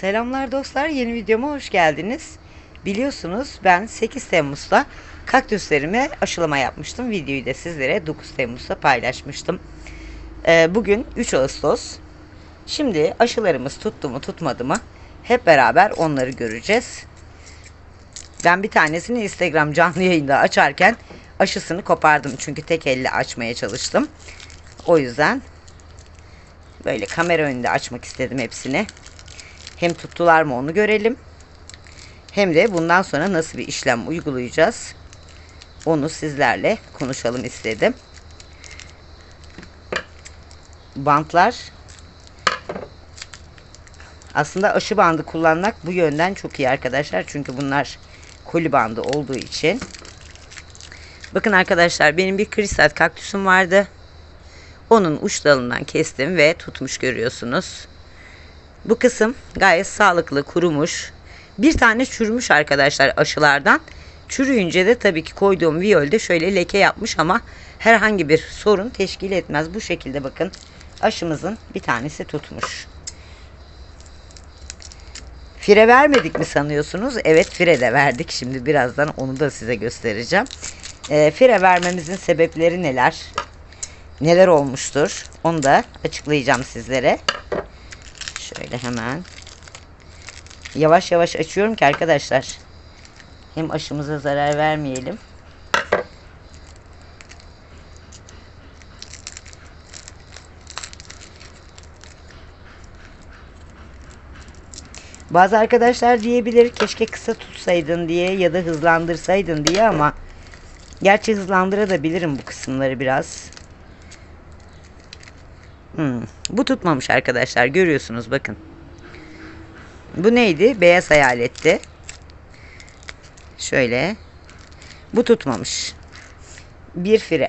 Selamlar dostlar, yeni videoma hoş geldiniz. Biliyorsunuz ben 8 Temmuz'da kaktüslerime aşılama yapmıştım. Videoyu da sizlere 9 Temmuz'da paylaşmıştım. Ee, bugün 3 Ağustos. Şimdi aşılarımız tuttu mu tutmadı mı hep beraber onları göreceğiz. Ben bir tanesini Instagram canlı yayında açarken aşısını kopardım. Çünkü tek elle açmaya çalıştım. O yüzden böyle kamera önünde açmak istedim hepsini. Hem tuttular mı onu görelim. Hem de bundan sonra nasıl bir işlem uygulayacağız. Onu sizlerle konuşalım istedim. Bantlar aslında aşı bandı kullanmak bu yönden çok iyi arkadaşlar. Çünkü bunlar koli bandı olduğu için. Bakın arkadaşlar benim bir kristal kaktüsüm vardı. Onun uç dalından kestim ve tutmuş görüyorsunuz. Bu kısım gayet sağlıklı, kurumuş. Bir tane çürümüş arkadaşlar aşılardan. Çürüyünce de tabii ki koyduğum viyolde şöyle leke yapmış ama herhangi bir sorun teşkil etmez. Bu şekilde bakın aşımızın bir tanesi tutmuş. Fire vermedik mi sanıyorsunuz? Evet fire de verdik. Şimdi birazdan onu da size göstereceğim. E, fire vermemizin sebepleri neler? Neler olmuştur? Onu da açıklayacağım sizlere. Şöyle hemen. Yavaş yavaş açıyorum ki arkadaşlar. Hem aşımıza zarar vermeyelim. Bazı arkadaşlar diyebilir keşke kısa tutsaydın diye ya da hızlandırsaydın diye ama gerçi hızlandırabilirim bu kısımları biraz. Hmm, bu tutmamış arkadaşlar görüyorsunuz bakın. Bu neydi? Beyaz hayaletti. Şöyle. Bu tutmamış. Bir fire.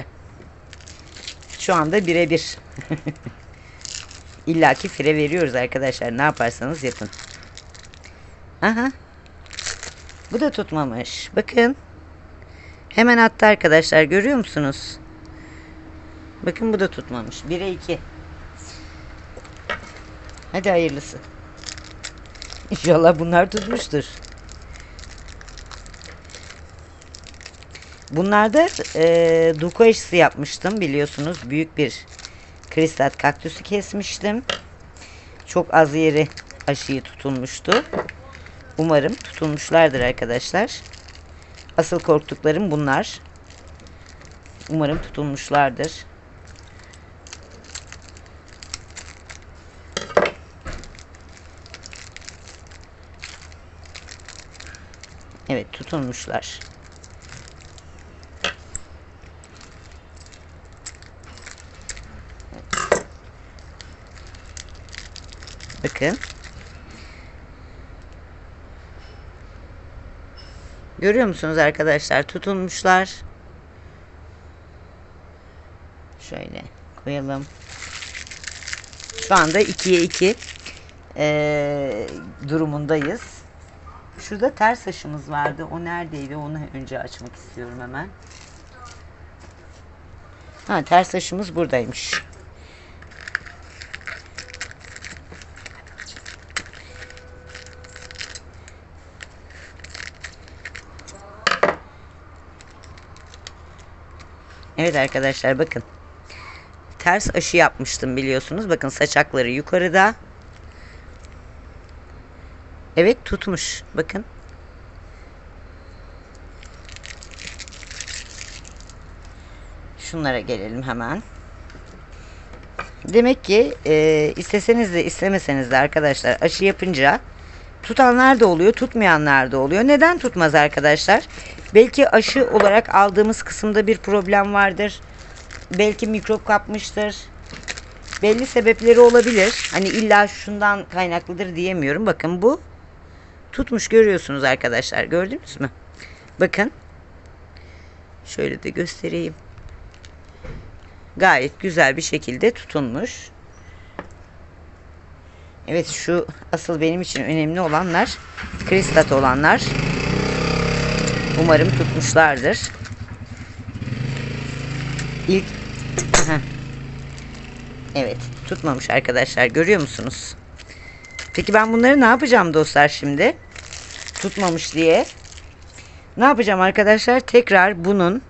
Şu anda birebir. İlla ki fire veriyoruz arkadaşlar. Ne yaparsanız yapın. Aha. Bu da tutmamış. Bakın. Hemen attı arkadaşlar. Görüyor musunuz? Bakın bu da tutmamış. 1'e 2. Hadi hayırlısı. İnşallah bunlar tutmuştur. Bunlarda e, duko aşısı yapmıştım biliyorsunuz. Büyük bir kristal kaktüsü kesmiştim. Çok az yeri aşıyı tutulmuştu. Umarım tutulmuşlardır arkadaşlar. Asıl korktuklarım bunlar. Umarım tutulmuşlardır. Evet tutulmuşlar. Bakın. Görüyor musunuz arkadaşlar? Tutulmuşlar. Şöyle koyalım. Şu anda 2'ye 2 ee, durumundayız. Şurada ters aşımız vardı. O neredeydi? Onu önce açmak istiyorum hemen. Ha ters aşımız buradaymış. Evet arkadaşlar bakın. Ters aşı yapmıştım biliyorsunuz. Bakın saçakları yukarıda. Evet tutmuş. Bakın. Şunlara gelelim hemen. Demek ki e, isteseniz de istemeseniz de arkadaşlar aşı yapınca tutanlar da oluyor, tutmayanlar da oluyor. Neden tutmaz arkadaşlar? Belki aşı olarak aldığımız kısımda bir problem vardır. Belki mikrop kapmıştır. Belli sebepleri olabilir. Hani illa şundan kaynaklıdır diyemiyorum. Bakın bu tutmuş görüyorsunuz arkadaşlar. Gördünüz mü? Bakın. Şöyle de göstereyim. Gayet güzel bir şekilde tutunmuş. Evet şu asıl benim için önemli olanlar kristat olanlar. Umarım tutmuşlardır. İlk Evet tutmamış arkadaşlar görüyor musunuz? Peki ben bunları ne yapacağım dostlar şimdi? Tutmamış diye. Ne yapacağım arkadaşlar? Tekrar bunun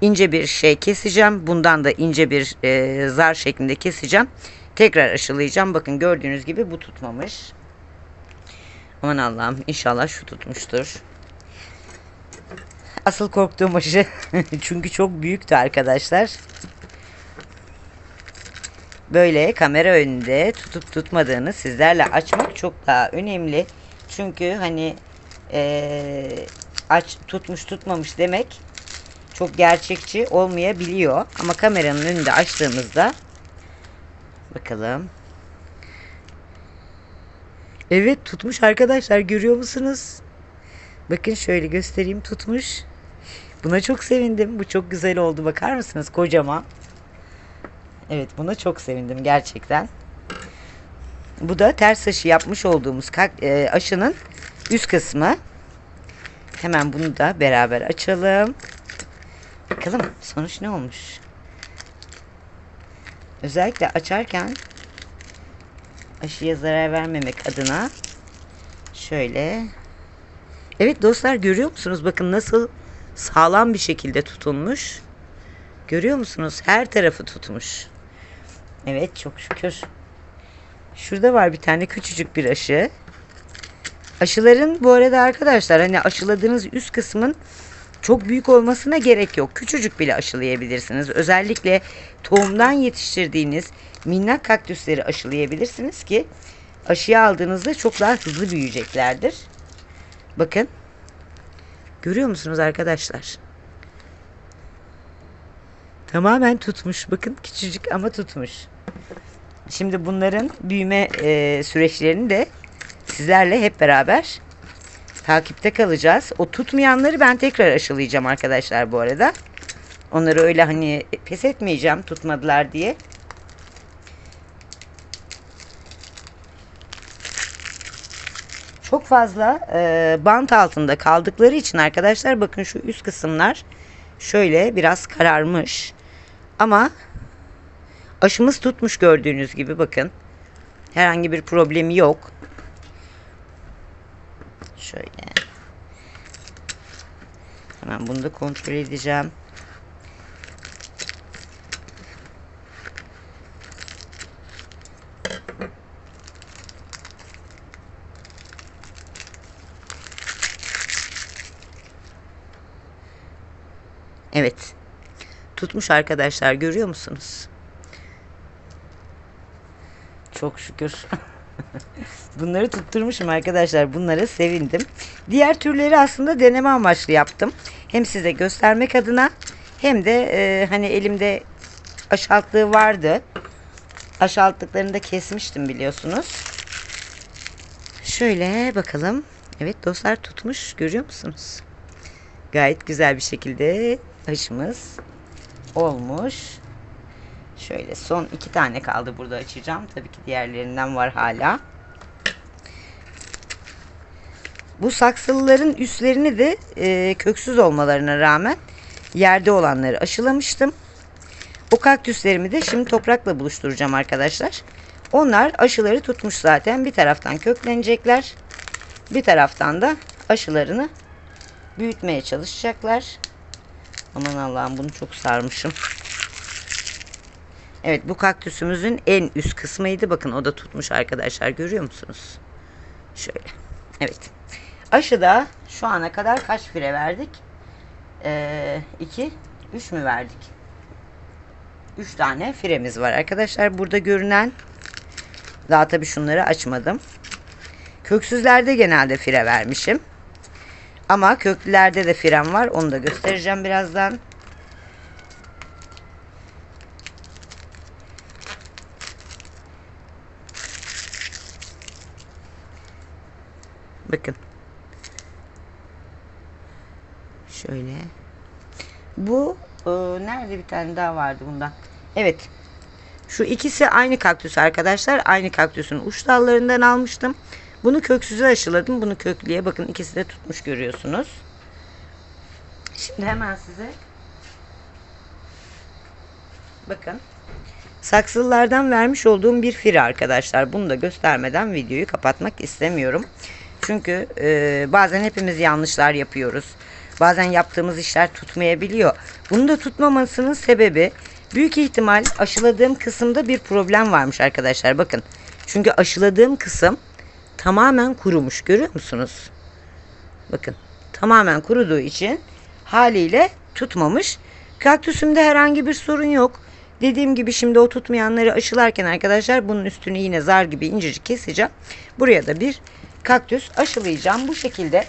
ince bir şey keseceğim. Bundan da ince bir e, zar şeklinde keseceğim. Tekrar aşılayacağım. Bakın gördüğünüz gibi bu tutmamış. Aman Allah'ım inşallah şu tutmuştur. Asıl korktuğum aşı çünkü çok büyüktü arkadaşlar. Böyle kamera önünde tutup tutmadığını sizlerle açmak çok daha önemli. Çünkü hani eee, aç tutmuş tutmamış demek çok gerçekçi olmayabiliyor. Ama kameranın önünde açtığımızda bakalım. Evet tutmuş arkadaşlar görüyor musunuz? Bakın şöyle göstereyim tutmuş. Buna çok sevindim. Bu çok güzel oldu. Bakar mısınız? Kocaman. Evet buna çok sevindim gerçekten. Bu da ters aşı yapmış olduğumuz e, aşının üst kısmı. Hemen bunu da beraber açalım. Bakalım sonuç ne olmuş. Özellikle açarken aşıya zarar vermemek adına şöyle Evet dostlar görüyor musunuz? Bakın nasıl sağlam bir şekilde tutulmuş. Görüyor musunuz? Her tarafı tutmuş. Evet çok şükür. Şurada var bir tane küçücük bir aşı. Aşıların bu arada arkadaşlar hani aşıladığınız üst kısmın çok büyük olmasına gerek yok. Küçücük bile aşılayabilirsiniz. Özellikle tohumdan yetiştirdiğiniz minnak kaktüsleri aşılayabilirsiniz ki aşıya aldığınızda çok daha hızlı büyüyeceklerdir. Bakın. Görüyor musunuz arkadaşlar? Tamamen tutmuş. Bakın küçücük ama tutmuş. Şimdi bunların büyüme e, süreçlerini de sizlerle hep beraber takipte kalacağız. O tutmayanları ben tekrar aşılayacağım arkadaşlar bu arada. Onları öyle hani pes etmeyeceğim tutmadılar diye. Çok fazla e, bant altında kaldıkları için arkadaşlar bakın şu üst kısımlar şöyle biraz kararmış. Ama aşımız tutmuş gördüğünüz gibi bakın. Herhangi bir problemi yok. Şöyle. Hemen bunu da kontrol edeceğim. Evet. Tutmuş arkadaşlar görüyor musunuz? Çok şükür. Bunları tutturmuşum arkadaşlar. Bunlara sevindim. Diğer türleri aslında deneme amaçlı yaptım. Hem size göstermek adına hem de e, hani elimde aşaltlığı vardı. Aşaltlıklarını da kesmiştim biliyorsunuz. Şöyle bakalım. Evet dostlar tutmuş. Görüyor musunuz? Gayet güzel bir şekilde aşımız olmuş. Şöyle son iki tane kaldı burada açacağım. Tabii ki diğerlerinden var hala. Bu saksılıların üstlerini de e, köksüz olmalarına rağmen yerde olanları aşılamıştım. O kaktüslerimi de şimdi toprakla buluşturacağım arkadaşlar. Onlar aşıları tutmuş zaten. Bir taraftan köklenecekler. Bir taraftan da aşılarını büyütmeye çalışacaklar. Aman Allah'ım bunu çok sarmışım. Evet bu kaktüsümüzün en üst kısmıydı. Bakın o da tutmuş arkadaşlar görüyor musunuz? Şöyle. Evet. Aşıda şu ana kadar kaç fire verdik? 2, 3 mü verdik? 3 tane firemiz var arkadaşlar. Burada görünen daha tabii şunları açmadım. Köksüzlerde genelde fire vermişim. Ama köklülerde de fren var. Onu da göstereceğim birazdan. Bakın. Şöyle. Bu e, nerede bir tane daha vardı bundan. Evet. Şu ikisi aynı kaktüs arkadaşlar. Aynı kaktüsün uç dallarından almıştım. Bunu köksüze aşıladım. Bunu köklüye bakın ikisi de tutmuş görüyorsunuz. Şimdi hemen size bakın Saksılılardan vermiş olduğum bir fir arkadaşlar. Bunu da göstermeden videoyu kapatmak istemiyorum. Çünkü e, bazen hepimiz yanlışlar yapıyoruz. Bazen yaptığımız işler tutmayabiliyor. Bunu da tutmamasının sebebi büyük ihtimal aşıladığım kısımda bir problem varmış arkadaşlar. Bakın. Çünkü aşıladığım kısım tamamen kurumuş. Görüyor musunuz? Bakın. Tamamen kuruduğu için haliyle tutmamış. Kaktüsümde herhangi bir sorun yok. Dediğim gibi şimdi o tutmayanları aşılarken arkadaşlar bunun üstünü yine zar gibi incecik keseceğim. Buraya da bir kaktüs aşılayacağım. Bu şekilde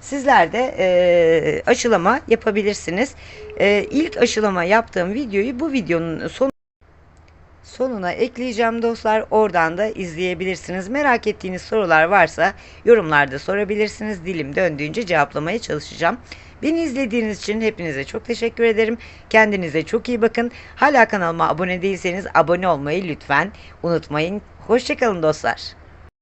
sizler de e, aşılama yapabilirsiniz. E, ilk aşılama yaptığım videoyu bu videonun son sonuna ekleyeceğim dostlar. Oradan da izleyebilirsiniz. Merak ettiğiniz sorular varsa yorumlarda sorabilirsiniz. Dilim döndüğünce cevaplamaya çalışacağım. Beni izlediğiniz için hepinize çok teşekkür ederim. Kendinize çok iyi bakın. Hala kanalıma abone değilseniz abone olmayı lütfen unutmayın. Hoşçakalın dostlar.